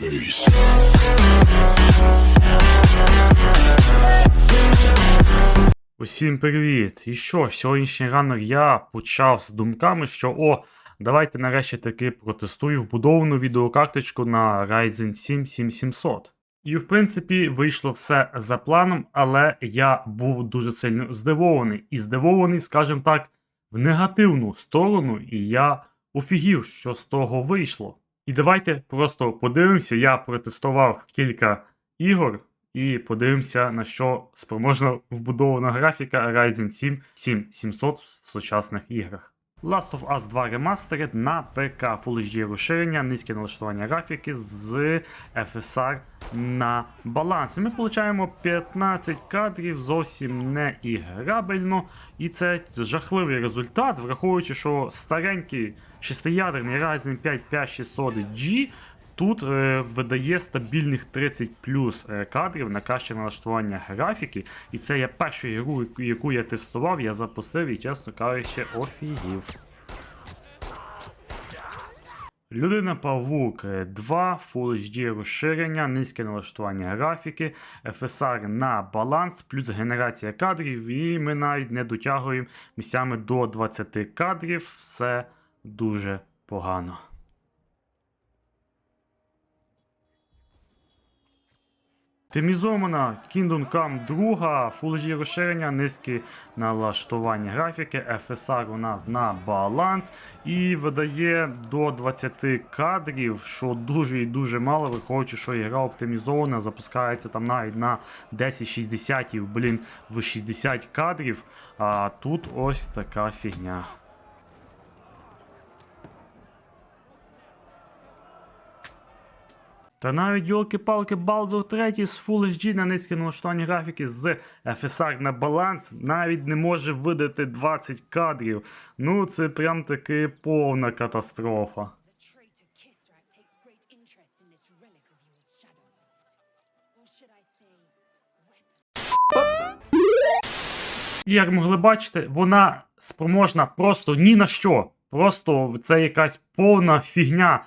face. Усім привіт! І що, сьогоднішній ранок я почав з думками, що о, давайте нарешті таки протестую вбудовану відеокарточку на Ryzen 7 7700. І в принципі вийшло все за планом, але я був дуже сильно здивований. І здивований, скажімо так, в негативну сторону, і я офігів, що з того вийшло. І давайте просто подивимося, я протестував кілька ігор. І подивимося, на що спроможна вбудована графіка Ryzen 7 7700 в сучасних іграх. Last of Us 2 Remastered на ПК Full HD розширення, низьке налаштування графіки з FSR на баланс. Ми отримуємо 15 кадрів, зовсім не іграбельно. І це жахливий результат, враховуючи, що старенький шестиядерний Ryzen 5 5600G Тут е, видає стабільних 30 плюс е, кадрів на краще налаштування графіки. І це я першу ігру, яку- я тестував, я запустив і, чесно кажучи, офігів. Людина Павук 2, Full HD розширення, низьке налаштування графіки, FSR на баланс, плюс генерація кадрів, і ми навіть не дотягуємо місцями до 20 кадрів. Все дуже погано. Оптимізована. Kingdom Come 2, Full HD розширення, низькі налаштування графіки, FSR у нас на баланс. І видає до 20 кадрів, що дуже і дуже мало, виходячи, що ігра оптимізована, запускається там навіть на 1060 і, блін, в 60 кадрів. А тут ось така фігня. Та навіть йолки-палки Baldur 3 з Full HD на низьке налаштування графіки з FSR на баланс навіть не може видати 20 кадрів. Ну це прям таки повна катастрофа. Як могли бачити, вона спроможна просто ні на що. Просто це якась повна фігня.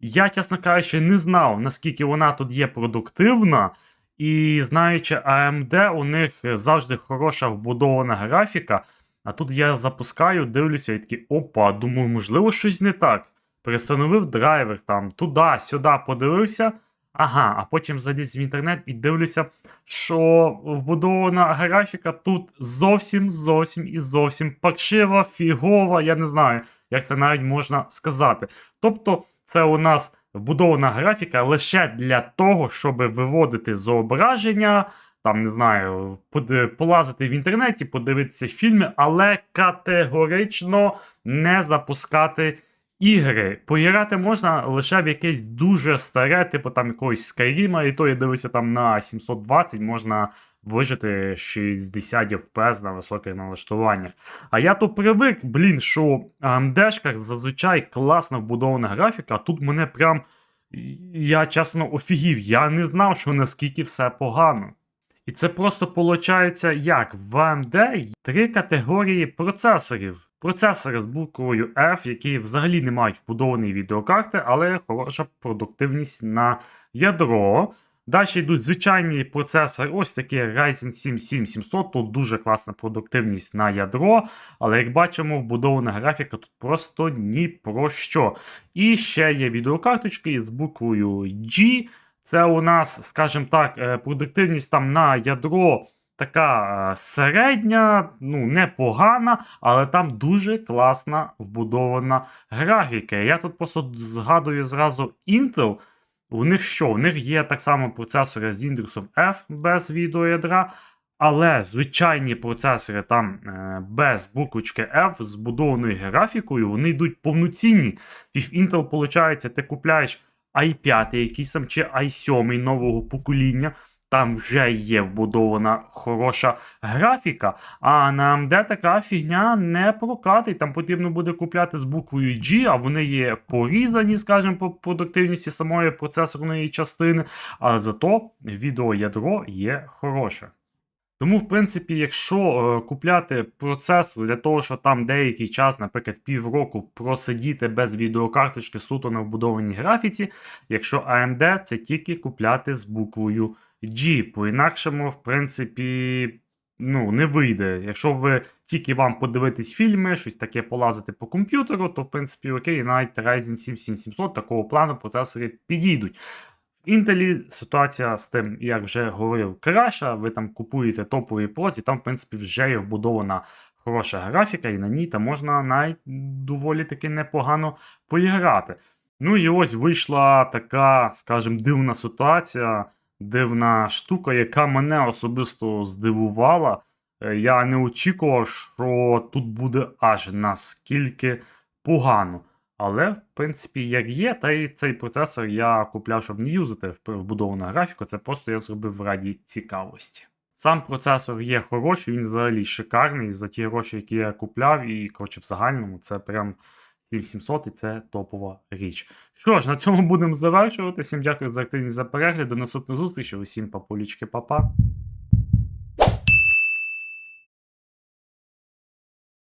Я, чесно кажучи, не знав, наскільки вона тут є продуктивна. І знаючи AMD, у них завжди хороша вбудована графіка. А тут я запускаю, дивлюся і такий, опа, думаю, можливо, щось не так. Перестановив драйвер там туди, сюди подивився. Ага, а потім заліз в інтернет і дивлюся, що вбудована графіка тут зовсім зовсім і зовсім паршива, фігова, я не знаю, як це навіть можна сказати. Тобто, це у нас вбудована графіка лише для того, щоб виводити зображення, там не знаю, полазити в інтернеті, подивитися фільми, але категорично не запускати ігри. Поіграти можна лише в якесь дуже старе, типу там якогось Skyrim, і то я дивився там на 720, можна вижити 60 FPS на високих налаштуваннях. А я то привик, блін, що в AMD-шках зазвичай класно вбудована графіка, а тут мене прям. Я чесно офігів, я не знав, що наскільки все погано. І це просто виходить як в AMD три категорії процесорів. Процесори з буквою F, які взагалі не мають вбудованої відеокарти, але хороша продуктивність на ядро. Далі йдуть звичайні процесори, ось такі Ryzen 7 7700, тут дуже класна продуктивність на ядро, але як бачимо, вбудована графіка тут просто ні про що. І ще є відеокарточки з буквою G. Це у нас, скажімо так, е, продуктивність там на ядро така е, середня, ну непогана, але там дуже класна вбудована графіка. Я тут просто згадую зразу Intel. У них що? В них є так само процесори з індексом F без відеоядра, але звичайні процесори там е, без буквочки F з будованою графікою, вони йдуть повноцінні. Intel, виходить, ти купляєш i5 якийсь там чи i7 нового покоління. Там вже є вбудована хороша графіка, а на AMD така фігня не прокатить. Там потрібно буде купляти з буквою G, а вони є порізані, скажімо, по продуктивності самої процесорної частини. Але зато відеоядро є хороше. Тому, в принципі, якщо е, купляти процесор для того, що там деякий час, наприклад, півроку просидіти без відеокарточки суто на вбудованій графіці, якщо AMD, це тільки купляти з буквою G. По-інакшому, в принципі, ну, не вийде. Якщо ви тільки вам подивитись фільми, щось таке полазити по комп'ютеру, то в принципі окей, навіть Ryzen 7 7700 такого плану процесори підійдуть. В Intel ситуація з тим, як вже говорив, краща. Ви там купуєте топовий проц, і там, в принципі, вже є вбудована хороша графіка, і на ній там можна навіть доволі таки непогано поіграти. Ну і ось вийшла така, скажімо, дивна ситуація, дивна штука, яка мене особисто здивувала. Е, Я не очікував, що тут буде аж наскільки погано. Але, в принципі, як є, та й цей процесор я купляв, щоб не юзати в вбудовану графіку, це просто я зробив раді цікавості. Сам процесор є хороший, він взагалі шикарний за ті гроші, які я купляв, і коротше, в загальному це прям 7700 і це топова річ. Що ж, на цьому будемо завершувати. Всім дякую за активність за перегляд. До наступної зустрічі. Усім папулічки, папа.